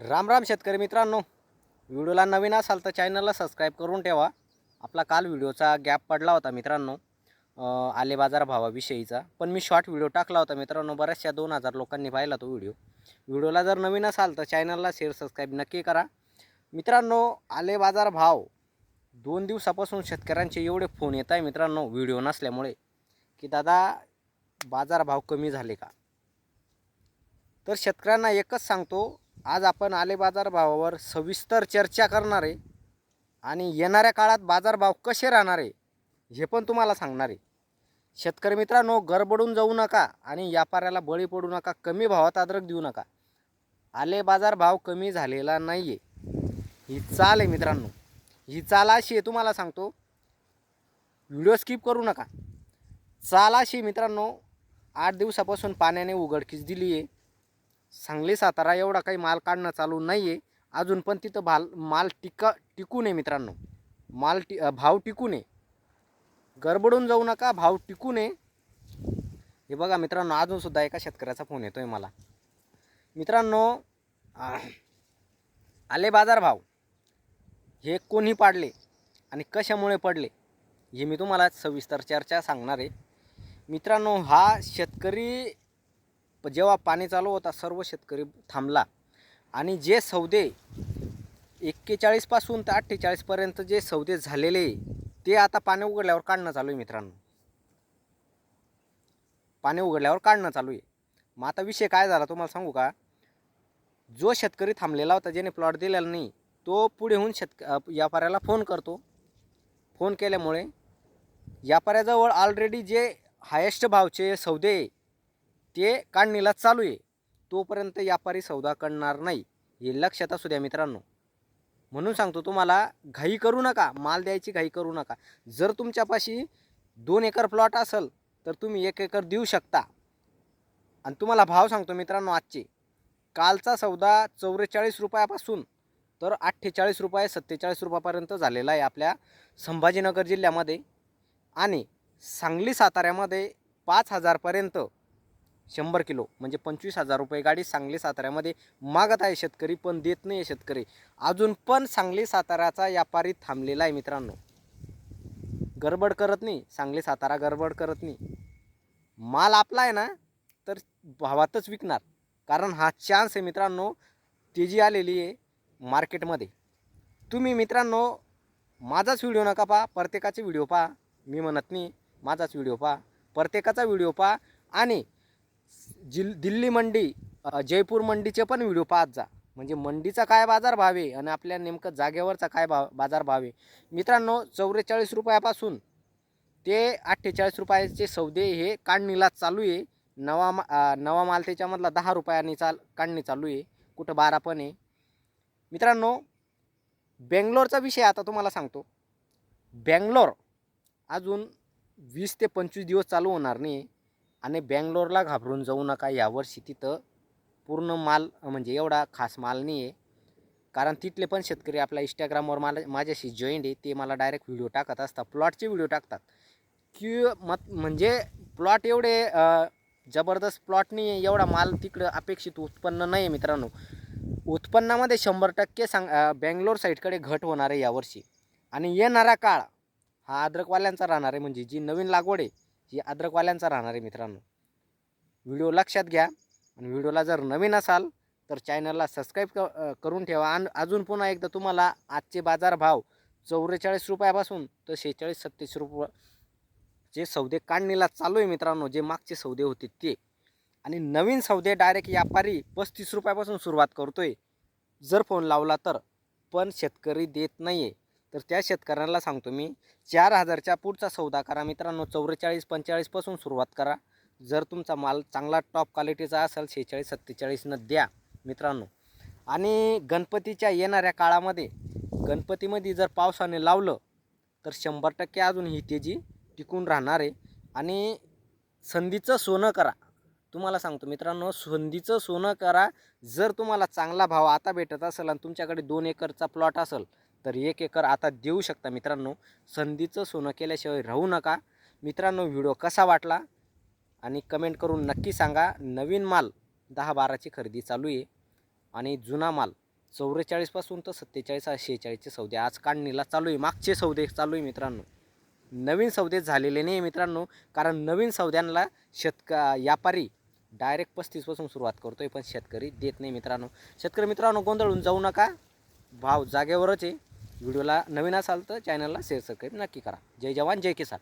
राम राम शेतकरी मित्रांनो. व्हिडिओला नवीन असाल तर चॅनलला सबस्क्राईब करून ठेवा. आपला काल व्हिडिओचा गॅप पडला होता मित्रांनो. आले बाजार भावाविषयीचा. पण मी शॉर्ट व्हिडिओ टाकला होता मित्रांनो बऱ्याचशा दोन हजार लोकांनी पाहिला तो व्हिडिओ. व्हिडिओला जर नवीन असाल तर चॅनलला शेअर सबस्क्राईब नक्की करा. मित्रांनो आले बाजार भाव. दोन दिवसापासून शेतकऱ्यांचे एवढे फोन येत आहे मित्रांनो व्हिडिओ नसल्यामुळे. की दादा बाजार भाव कमी झाले का? तर शेतकऱ्यांना एकच सांगतो आज आपण आले बाजारभावावर सविस्तर चर्चा करणार आहे. आणि येणाऱ्या काळात बाजारभाव कसे राहणार आहे हे पण तुम्हाला सांगणार आहे. शेतकरी मित्रांनो गरबडून जाऊ नका आणि व्यापाऱ्याला बळी पडू नका कमी भावात अद्रक देऊ नका. आले बाजारभाव कमी झालेला नाही आहे ही चाल आहे मित्रांनो. ही चाल अशी आहे तुम्हाला सांगतो. व्हिडिओ स्किप करू नका. चाल अशी आहे मित्रांनो आठ दिवसापासून पाण्याने उघडकीस दिली आहे सांगली सातारा एवढा काही माल काढणं चालू नाही आहे अजून पण तिथं भाल माल टिका टिकू नये मित्रांनो. माल टि भाव टिकू नये गडबडून जाऊ नका भाव टिकू नये हे बघा मित्रांनो अजूनसुद्धा एका शेतकऱ्याचा फोन येतो आहे मला. मित्रांनो आले बाजार भाव. हे कोणी पाडले आणि कशामुळे पडले हे मी तुम्हाला सविस्तर चर्चा सांगणार आहे. मित्रांनो हा शेतकरी जेव्हा पाणी चालू होता सर्व शेतकरी थांबला. आणि जे सौदे एक्केचाळीसपासून ते अठ्ठेचाळीसपर्यंत जे सौदे झालेले ते आता पाणी उघडल्यावर काढणं चालू आहे मित्रांनो. पाणी उघडल्यावर काढणं चालू आहे. मग आता विषय काय झाला तुम्हाला सांगू का? जो शेतकरी थांबलेला होता ज्याने प्लॉट दिलेला नाही तो पुढे होऊन शेतक व्यापाऱ्याला फोन करतो. फोन केल्यामुळे व्यापाऱ्याजवळ ऑलरेडी जे हायेस्ट भावचे सौदे ते काढणीला चालू आहे. तोपर्यंत व्यापारी सौदा करणार नाही हे लक्षात असू द्या मित्रांनो. म्हणून सांगतो तुम्हाला घाई करू नका माल द्यायची घाई करू नका. जर तुमच्यापाशी दोन एकर प्लॉट असेल तर तुम्ही एक एकर देऊ शकता. आणि तुम्हाला भाव सांगतो मित्रांनो आजचे. कालचा सौदा चौवेचाळीस रुपयापासून तर अठ्ठेचाळीस रुपये सत्तेचाळीस रुपयापर्यंत झालेला आहे आपल्या संभाजीनगर जिल्ह्यामध्ये. आणि सांगली साताऱ्यामध्ये पाच हजारपर्यंत शंभर किलो. म्हणजे पंचवीस हजार रुपये गाडी सांगली साताऱ्यामध्ये मागत आहे शेतकरी पण देत नाही आहे शेतकरी. अजून पण सांगली साताऱ्याचा व्यापारी थांबलेला आहे मित्रांनो. गडबड करत नाही. सांगली सातारा गडबड करत नाही. माल आपला आहे ना तर भावातच विकणार. कारण हा चान्स आहे मित्रांनो तेजी आलेली आहे मार्केटमध्ये. तुम्ही मित्रांनो माझाच व्हिडिओ नका पहा प्रत्येकाचे व्हिडिओ पहा. मी म्हणत नाही माझाच व्हिडिओ पहा. प्रत्येकाचा व्हिडिओ पहा आणि जिल दिल्ली मंडी जयपूर मंडीचे पण व्हिडिओ पाहत जा. म्हणजे मंडीचा काय बाजार भाव आहे आणि आपल्या नेमकं जागेवरचा काय भाव बाजार भाव आहे. मित्रांनो चौवेचाळीस रुपयापासून ते अठ्ठेचाळीस रुपयाचे सौदे हे काढणीला चालू आहे. नवा मा नवा माल त्याच्यामधला दहा रुपयांनी चाल काढणी चालू आहे. कुठं बारा पण आहे. मित्रांनो बेंगलोरचा विषय आता तुम्हाला सांगतो. बेंगलोर अजून वीस ते पंचवीस दिवस चालू होणार नाही. आणि बँगलोरला घाबरून जाऊ नका यावर्षी तिथं पूर्ण माल म्हणजे एवढा खास माल नाही आहे कारण तिथले पण शेतकरी आपल्या इंस्टाग्रामवर मला माझ्याशी जॉईंट आहे ते मला डायरेक्ट व्हिडिओ टाकत असतात. प्लॉटचे व्हिडिओ टाकतात. की मत म्हणजे प्लॉट एवढे जबरदस्त प्लॉट नाही आहे एवढा माल तिकडं अपेक्षित उत्पन्न नाही आहे मित्रांनो. उत्पन्नामध्ये शंभर टक्के सांग बँगलोर साईडकडे घट होणार आहे यावर्षी आणि येणारा काळ हा अद्रकवाल्यांचा राहणार आहे म्हणजे जी नवीन लागवड आहे ही अद्रकवाल्यांचा राहणार आहे मित्रांनो. व्हिडिओ लक्षात घ्या आणि व्हिडिओला जर नवीन असाल तर चॅनलला सबस्क्राईब क करून ठेवा. आणि अजून पुन्हा एकदा तुम्हाला आजचे बाजार भाव चौवेचाळीस रुपयापासून तर शेहेचाळीस सत्तीस रुपये जे सौदे काढणीला चालू आहे मित्रांनो जे मागचे सौदे होते ते. आणि नवीन सौदे डायरेक्ट व्यापारी पस्तीस रुपयापासून सुरुवात करतोय. जर फोन लावला तर. पण शेतकरी देत नाही आहे तर त्या शेतकऱ्यांना सांगतो मी चार हजारच्या पुढचा सौदा करा मित्रांनो चौवेचाळीस पंचेचाळीसपासून सुरुवात करा. जर तुमचा माल चांगला टॉप क्वालिटीचा असेल शेहेचाळीस सत्तेचाळीसनं द्या मित्रांनो. आणि गणपतीच्या येणाऱ्या काळामध्ये गणपतीमध्ये जर पावसाने लावलं तर शंभर टक्के अजून ही तेजी टिकून राहणार आहे. आणि संधीचं सोनं करा. तुम्हाला सांगतो मित्रांनो संधीचं सोनं करा. जर तुम्हाला चांगला भाव आता भेटत असेल आणि तुमच्याकडे दोन एकरचा प्लॉट असेल तर एक एकर आता देऊ शकता मित्रांनो. संधीचं सोनं केल्याशिवाय राहू नका. मित्रांनो व्हिडिओ कसा वाटला? आणि कमेंट करून नक्की सांगा. नवीन माल दहा बाराची खरेदी चालू आहे. आणि जुना माल चौवेचाळीसपासून तर सत्तेचाळीस शेहेचाळीसचे सौदे आज काढणीला चालू आहे. मागचे सौदे चालू आहे मित्रांनो. नवीन सौदे झालेले नाही मित्रांनो. कारण नवीन सौद्यांना शेतका व्यापारी डायरेक्ट पस्तीसपासून सुरुवात करतोय. पण शेतकरी देत नाही मित्रांनो. शेतकरी मित्रांनो गोंधळून जाऊ नका. भाव जागेवरच आहे. व्हिडिओला नवीन असाल तर चॅनलला शेअर सबस्क्राईब नक्की करा. जय जवान जय किसान.